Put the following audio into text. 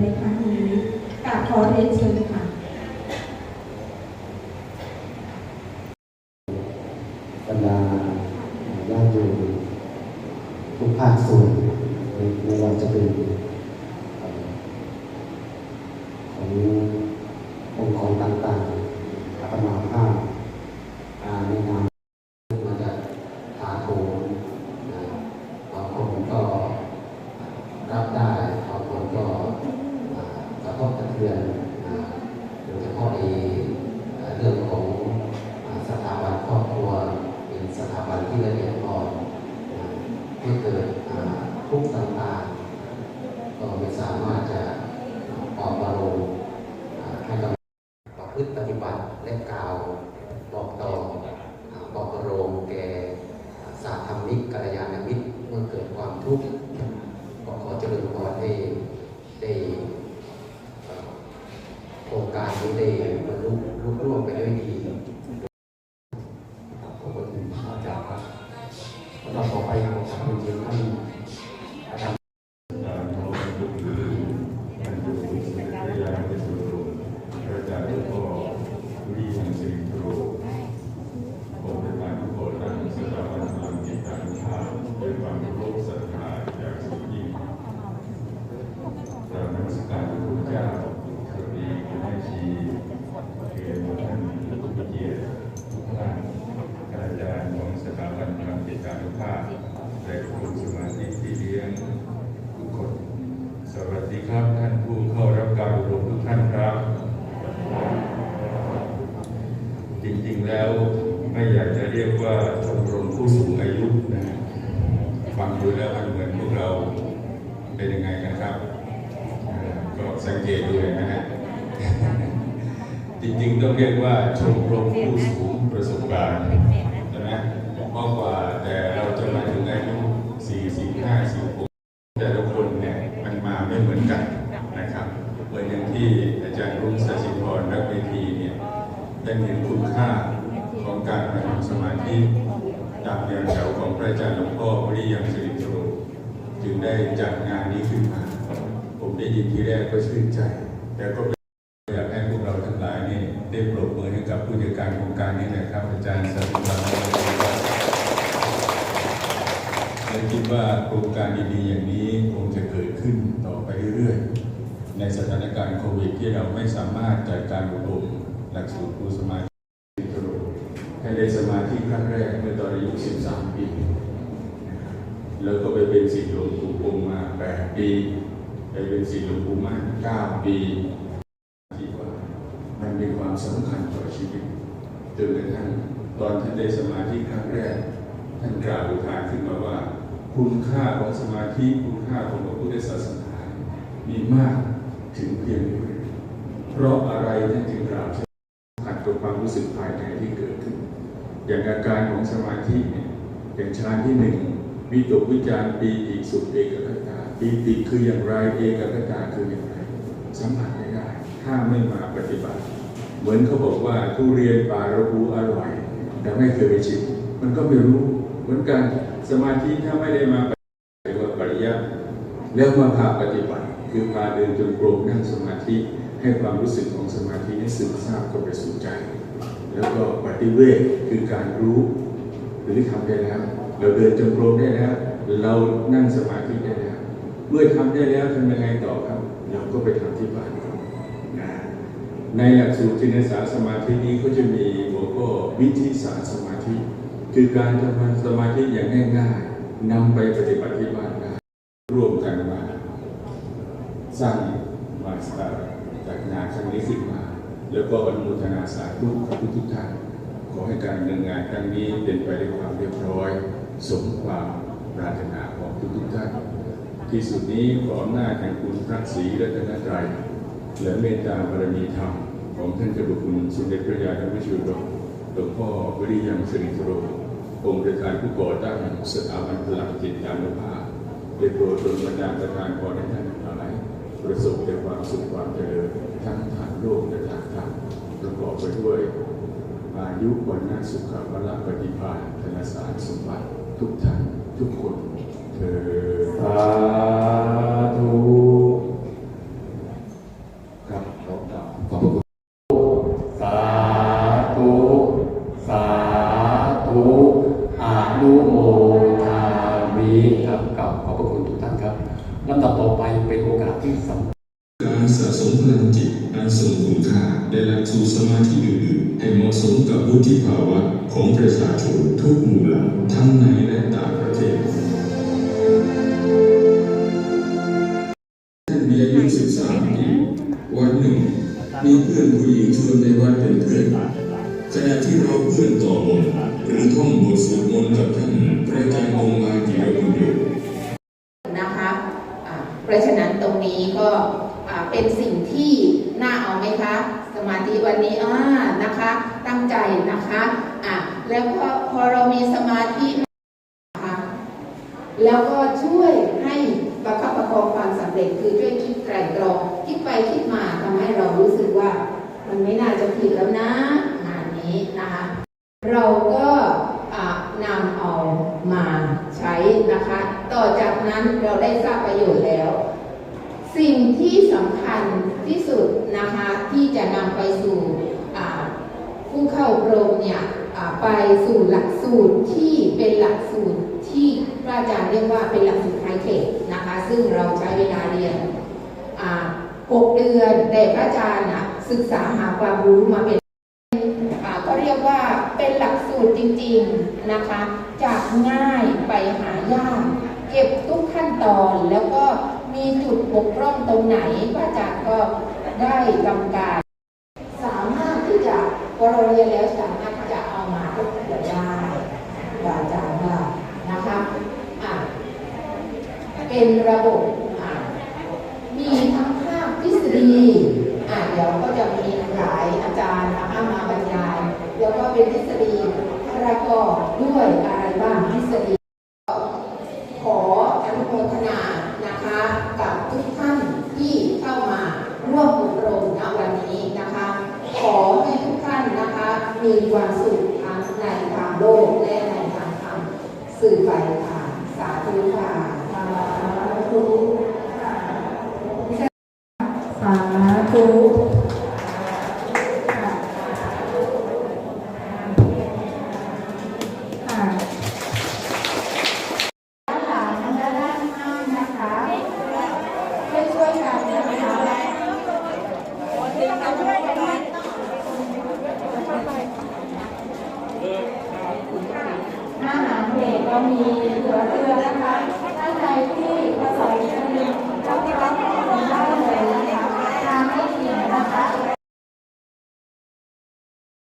ในครั้งนี้กับขอเรียนเชิญค่ะ บรรดาญาติโยมทุกภาคส่วนไม่ว่าจะเป็นเอ่อขององค์กรต่างๆอาตมาภาพอ่าในนามมาจากถาโถมนะบางคนก็รับได้บางคนก็อ่าก ระทบกระเทือนนะโดยเฉพาะในเรื่องของสถาบันครอบครัวเป็นสถาบันที่ละเอียดอ่อนนะเมื่อเกิดอ่าทุกต่างๆก็ไม่สามารถจะปลอบประโลมอ่าให้กับประพฤติปฏิบัติและกล่าวบอกต่ออ่าปลอบประโลมแก่อ่าสาธรรมิกกัลยาณมิตรเมื่อเกิดความทุกข์ก็ขอเจริญพรให้ได้เอ่อโครง การนี้ได้บรรลุลุล่วงไปด้วยดี ไม่อยากจะเรียกว่าชมรมผู้สูงอายุนะฟังดูแล้วมันเหมือนพวกเราเป็นยังไงกันครับก็สังเกตดูนะฮะจริงๆต้องเรียกว่าชมรมผู้สูงประสบการณ์ใช่ไหมเพราะว่าแต่เราจะมาถึงอายุ40 50แต่ละคนเนี่ยมันมาไม่เหมือนกันนะครับเหมือนอย่างที่อาจารย์รุ่งสัชิพรนักเวทีเนี่ยได้เห็นคุณค่า การมาทำสมาธิตามแนวแถวของพระอาจารย์หลวงพ่อวริยังสิริโตจึงได้จัดงานนี้ขึ้นมา ผมได้ยินทีแรกก็ชื่นใจ แต่ก็อยากให้พวกเราทั้งหลายนี่ได้ปรบมือให้กับผู้จัดการโครงการนี้นะครับ อาจารย์สัชิพรและคิดว่าโครงการดีๆอย่างนี้คงจะเกิดขึ้นต่อไปเรื่อยๆ ในสถานการณ์โควิดที่เราไม่สามารถจัดการอบรมหลักสูตรครูสมา ได้สมาธิครั้งแรกเมื่อตอนอายุ 13 ปีนะครับแล้วก็ไปเป็นศิษย์หลวงปู่คงมา 8 ปี ไปเป็นศิษย์หลวงปู่มั่น9 ปีที่ว่ามันมีความสำคัญต่อชีวิตจนกระทั่งตอนท่านได้สมาธิครั้งแรก ท่านกล่าวอุทานขึ้นมาว่า คุณค่าของสมาธิคุณค่าของพระพุทธศาสนามีมากถึงเพียงนี้เพราะอะไรท่านจึงกล่าวขัดกับความรู้สึกภายในที่เกิดขึ้น อย่างอาการของสมาธิเนี่ยอย่างฌานที่หนึ่งวิตกวิจารปีติสุขเอกคตาปีติคืออย่างไรเอกคตาคืออย่างไรสัมผัสไม่ได้ ถ้าไม่มาปฏิบัติ เหมือนเขาบอกว่าทุเรียนป่าระบูอร่อย แต่ไม่เคยไปชิมมันก็ไม่รู้เหมือนกันสมาธิถ้าไม่ได้มาปฏิบัติเรียกว่าปริยัติแล้วมาพาปฏิบัติ คือพาเดินจงกรมนั่งสมาธิให้ความรู้สึกของสมาธินี้ซึมซาบเข้าไปสู่ใจ แล้วก็ปฏิเวทคือการรู้หรือทำได้แล้ว เราเดินจงกรมได้แล้ว เรานั่งสมาธิได้แล้ว เมื่อทำได้แล้วทำยังไงต่อครับ เราก็ไปทำที่บ้านนะในหลักสูตรจินสาสมาธินี้ก็จะมีหัวข้อวิธีสารสมาธิ คือการทำสมาธิอย่างง่ายๆนำไปปฏิบัติที่บ้านได้ร่วมกันมาสร้างมาสตาร์จากงานครั้งนี้ขึ้นมา แล้วก็อนุโมทนาสาธุกับทุกท่าน ขอให้การดำเนินงานครั้งนี้เป็นไปด้วยความเรียบร้อย สมความปรารถนาของทุกๆท่าน ที่สุดนี้ขออำนาจแห่งคุณพระศรีรัตนตรัยและเมตตาบารมีธรรม ของท่านเจ้าบุคุณสมเด็จพระยาณวิชุโรหลวงพ่อวริยังสิริโรองค์ประธานผู้ก่อตั้งสถาบันพลังจิตยานุภาพได้โปรดดลบันดาลประทานพรให้ท่านทั้งหลายประสบแต่ความสุขความเจริญทั้งทางโลกและ ไปด้วยอายุวันนาสุขภละปฏิภาณธนสารสมบัติทุกท่านทุกคนเธอ ในหลักสูตรสมาธิอื่นๆให้เหมาะสมกับวุฒิภาวะของประชาชนทุกหมู่เหล่าทั้งในและต่างประเทศท่านมีอายุ13ปีวันหนึ่ง มีเพื่อนผู้หญิงชวนในวัดเป็นเพื่อนขณะที่เราเพื่อนต่อมนหรือท่องบทสวดมนต์กับท่านพระอาจารย์องค์มาจิรบุญโยนะคะอ่เพราะฉะนั้นตรงนี้ก็เป็นสิ่งที่น่าเอาไหมคะ มาธิวันนี้อ่านะคะ ตั้งใจนะคะอะแล้วก็พอเรามีสมาธินะคะแล้วก็ช่วยให้ประคับประคองความสำเร็จคือช่วยคิดไตรตรองคิดไปคิดมาทำให้เรารู้สึกว่า มันไม่น่าจะผิดแล้วนะงานนี้นะคะ เราก็อ่านำเอามาใช้นะคะ ต่อจากนั้นเราได้ทราบประโยชน์แล้ว สิ่งที่สำคัญที่สุดนะคะที่จะนำไปสู่อ่าผู้ เข้าอบรมเนี่ยไปสู่หลักสูตรที่เป็นหลักสูตรที่พระอาจารย์เรียกว่าเป็นหลักสูตรไฮเทคนะคะ ซึ่งเราใช้เวลาเรียนอ่าหกเดือนแต่พระอาจารย์ศึกษาหาความรู้มาเป็นก็เรียกว่าเป็นหลักสูตรจริงๆนะคะ จากง่ายไปหายากเก็บทุกขั้นตอนแล้วก็มีจุดบกพร่องตรงไหนพระอาจารย์ก็ได้ทำการ สามารถที่จะพ อเราเรียนแล้วสามารถจะเอามาทบทวนได้พระอาจารย์ว่านะคะอะเป็นระบบอะมีทั้งภาคทฤษฎีอะเดี๋ยวก็จะมีหลายอาจารย์นะคะมาบรรยาย แล้วก็เป็นทฤษฎีประกอบด้วยอะไรบ้างทฤษฎี ขออนุโมทนานะคะ กับทุกท่านที่เข้ามาร่วมอบรมณวันนี้นะคะ ขอให้ทุกท่านนะคะ มีความสุขทั้งในทางโลกและในทางธรรมสื่อไป ก็มีเหลือเฟือนะคะท่านใดที่ประสบ